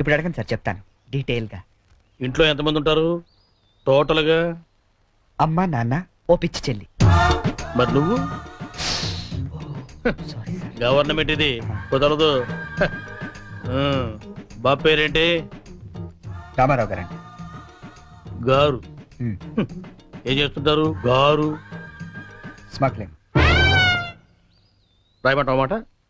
ఇప్పుడు అడగండి సార్ చెప్తాను. డీటెయిల్గా ఇంట్లో ఎంతమంది ఉంటారు? టోటల్గా అమ్మ నాన్న ఓ పిచ్చి చెల్లి. మరి నువ్వు? సారీ సార్ గవర్నమెంట్ ఇది కుదరదు. ఆ, బాబు పేరేంటి? రామారావు గారండి. గారు. ఉమ్, ఏం చేస్తుంటారు? గారు. స్మగ్లింగ్ రాయమంటావు మాట?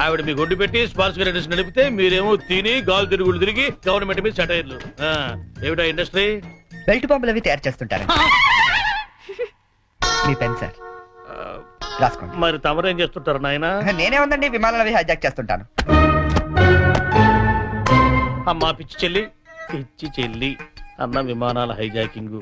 ఆవిడ మీ గుడ్డు పెట్టి స్పార్క్స్ గరెంట్స్ నడిపితే మీరేమో తిని గాలు తిరుగుడు తిరిగి గవర్నమెంట్ మీద సెటైర్లు ఏమిటా ఇండస్ట్రీ బెల్ట్ బాంబులు అవి తయారు చేస్తుంటారు. మీ పెన్ సార్. రాసుకోండి. మరి తమరేం చేస్తుంటారు నాయన? నేనే ఉందండి విమానాలు అవి హైజాక్ చేస్తుంటాను. అమ్మా పిచ్చి చెల్లి. పిచ్చి చెల్లి. అన్న విమానాల హైజాకింగ్